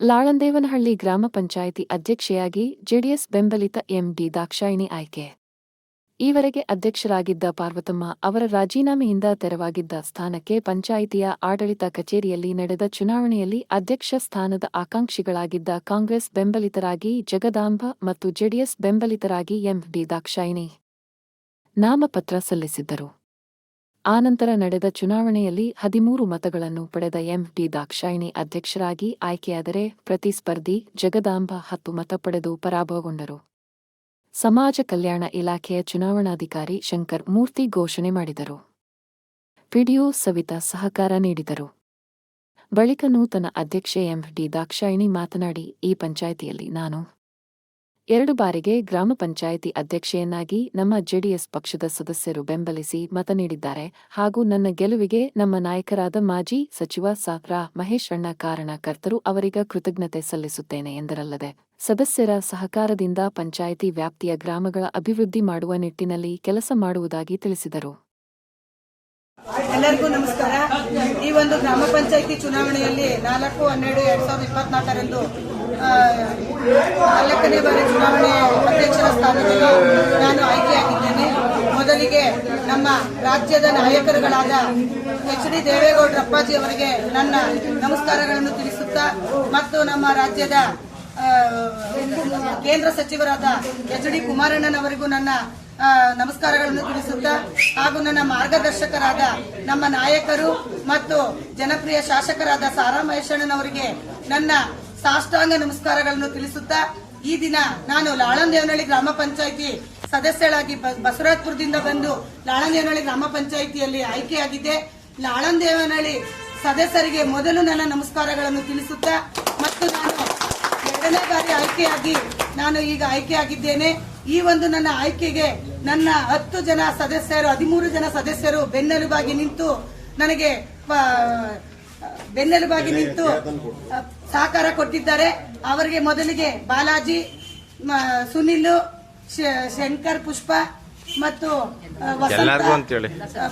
ಲಾಳಂದೇವನಹಳ್ಳಿ ಗ್ರಾಮ ಪಂಚಾಯಿತಿ ಅಧ್ಯಕ್ಷೆಯಾಗಿ ಜೆಡಿಎಸ್ ಬೆಂಬಲಿತ ಎಂಡಿ ದಾಕ್ಷಾಯಿಣಿ ಆಯ್ಕೆ. ಈವರೆಗೆ ಅಧ್ಯಕ್ಷರಾಗಿದ್ದ ಪಾರ್ವತಮ್ಮ ಅವರ ರಾಜೀನಾಮೆಯಿಂದ ತೆರವಾಗಿದ್ದ ಸ್ಥಾನಕ್ಕೆ ಪಂಚಾಯಿತಿಯ ಆಡಳಿತ ಕಚೇರಿಯಲ್ಲಿ ನಡೆದ ಚುನಾವಣೆಯಲ್ಲಿ ಅಧ್ಯಕ್ಷ ಸ್ಥಾನದ ಆಕಾಂಕ್ಷಿಗಳಾಗಿದ್ದ ಕಾಂಗ್ರೆಸ್ ಬೆಂಬಲಿತರಾಗಿ ಜಗದಾಂಬ ಮತ್ತು ಜೆಡಿಎಸ್ ಬೆಂಬಲಿತರಾಗಿ ಎಂಡಿ ದಾಕ್ಷಾಯಿಣಿ ನಾಮಪತ್ರ ಸಲ್ಲಿಸಿದ್ದರು. ಆನಂತರ ನಡೆದ ಚುನಾವಣೆಯಲ್ಲಿ ಹದಿಮೂರು ಮತಗಳನ್ನು ಪಡೆದ ಎಂಡಿ ದಾಕ್ಷಾಯಿಣಿ ಅಧ್ಯಕ್ಷರಾಗಿ ಆಯ್ಕೆಯಾದರೆ ಪ್ರತಿಸ್ಪರ್ಧಿ ಜಗದಾಂಬ ಹತ್ತು ಮತ ಪಡೆದು ಪರಾಭವಗೊಂಡರು. ಸಮಾಜ ಕಲ್ಯಾಣ ಇಲಾಖೆಯ ಚುನಾವಣಾಧಿಕಾರಿ ಶಂಕರ್ ಮೂರ್ತಿ ಘೋಷಣೆ ಮಾಡಿದರು. ಪಿಡಿಒ ಸವಿತಾ ಸಹಕಾರ ನೀಡಿದರು. ಬಳಿಕ ನೂತನ ಅಧ್ಯಕ್ಷೆ ಎಂಡಿ ದಾಕ್ಷಾಯಿಣಿ ಮಾತನಾಡಿ, ಈ ಪಂಚಾಯಿತಿಯಲ್ಲಿ ನಾನು ಎರಡು ಬಾರಿಗೆ ಗ್ರಾಮ ಪಂಚಾಯಿತಿ ಅಧ್ಯಕ್ಷೆಯನ್ನಾಗಿ ನಮ್ಮ ಜೆಡಿಎಸ್ ಪಕ್ಷದ ಸದಸ್ಯರು ಬೆಂಬಲಿಸಿ ಮತ ನೀಡಿದ್ದಾರೆ ಹಾಗೂ ನನ್ನ ಗೆಲುವಿಗೆ ನಮ್ಮ ನಾಯಕರಾದ ಮಾಜಿ ಸಚಿವ ಸಾಕ್ರ ಮಹೇಶ್ ಅಣ್ಣ ಕಾರಣಕರ್ತರು ಅವರಿಗ ಕೃತಜ್ಞತೆ ಸಲ್ಲಿಸುತ್ತೇನೆ ಎಂದರಲ್ಲದೆ, ಸದಸ್ಯರ ಸಹಕಾರದಿಂದ ಪಂಚಾಯಿತಿ ವ್ಯಾಪ್ತಿಯ ಗ್ರಾಮಗಳ ಅಭಿವೃದ್ಧಿ ಮಾಡುವ ನಿಟ್ಟಿನಲ್ಲಿ ಕೆಲಸ ಮಾಡುವುದಾಗಿ ತಿಳಿಸಿದರು. ಎಲ್ಲರಿಗೂ ನಮಸ್ಕಾರ. ಈ ಒಂದು ಗ್ರಾಮ ಪಂಚಾಯಿತಿ ಚುನಾವಣೆಯಲ್ಲಿ ನಾಲ್ಕು, ಹನ್ನೆರಡು, ಎರಡ್ ಸಾವಿರದ ಇಪ್ಪತ್ನಾಲ್ಕರಂದು ನಾಲ್ಕನೇ ಬಾರಿ ಚುನಾವಣೆ ಅಧ್ಯಕ್ಷರ ಸ್ಥಾನದಲ್ಲಿ ನಾನು ಆಯ್ಕೆಯಾಗಿದ್ದೇನೆ. ಮೊದಲಿಗೆ ನಮ್ಮ ರಾಜ್ಯದ ನಾಯಕರುಗಳಾದ ಎಚ್ ಡಿ ದೇವೇಗೌಡರ ಅಪ್ಪಾಜಿ ಅವರಿಗೆ ನನ್ನ ನಮಸ್ಕಾರಗಳನ್ನು ತಿಳಿಸುತ್ತಾ ಮತ್ತು ನಮ್ಮ ರಾಜ್ಯದ ಕೇಂದ್ರ ಸಚಿವರಾದ ಎಚ್ ಡಿ ಕುಮಾರಣ್ಣನವರಿಗೂ ನನ್ನ ನಮಸ್ಕಾರಗಳನ್ನು ತಿಳಿಸುತ್ತಾ ಹಾಗೂ ನನ್ನ ಮಾರ್ಗದರ್ಶಕರಾದ ನಮ್ಮ ನಾಯಕರು ಮತ್ತು ಜನಪ್ರಿಯ ಶಾಸಕರಾದ ಸಾರಾ ಮಹೇಶಣ್ಣನವರಿಗೆ ನನ್ನ ಸಾಷ್ಟಾಂಗ ನಮಸ್ಕಾರಗಳನ್ನು ತಿಳಿಸುತ್ತಾ ಈ ದಿನ ನಾನು ಲಾಳಂದೇವನಹಳ್ಳಿ ಗ್ರಾಮ ಪಂಚಾಯಿತಿ ಸದಸ್ಯಳಾಗಿ ಬಸವರಾಜಪುರದಿಂದ ಬಂದು ಲಾಳಂದೇವನಹಳ್ಳಿ ಗ್ರಾಮ ಪಂಚಾಯಿತಿಯಲ್ಲಿ ಆಯ್ಕೆಯಾಗಿದ್ದೆ ಲಾಳಂದೇವನಹಳ್ಳಿ ಸದಸ್ಯರಿಗೆ ಮೊದಲು ನನ್ನ ನಮಸ್ಕಾರಗಳನ್ನು ತಿಳಿಸುತ್ತಾ ಮತ್ತು ನಾನು ಎರಡನೇ ಬಾರಿ ಆಯ್ಕೆಯಾಗಿ ನಾನು ಈಗ ಆಯ್ಕೆಯಾಗಿದ್ದೇನೆ. ಈ ಒಂದು ನನ್ನ ಆಯ್ಕೆಗೆ ನನ್ನ ಹತ್ತು ಜನ ಸದಸ್ಯರು ಹದಿಮೂರು ಜನ ಸದಸ್ಯರು ಬೆನ್ನೆಲುಬಾಗಿ ನಿಂತು ನನಗೆ ಬೆನ್ನೆಲುಬಾಗಿ ನಿಂತು ಸಹಕಾರ ಕೊಟ್ಟಿದ್ದಾರೆ. ಅವರಿಗೆ ಮೊದಲಿಗೆ ಬಾಲಾಜಿ ಮ- ಸುನಿಲ್ ಶ- ಶಂಕರ್ ಪುಷ್ಪ ಮತ್ತು ವಸಂತ. ಎಲ್ಲಾರ್ಗೂ ಅಂತೇಳಿ. ಆ,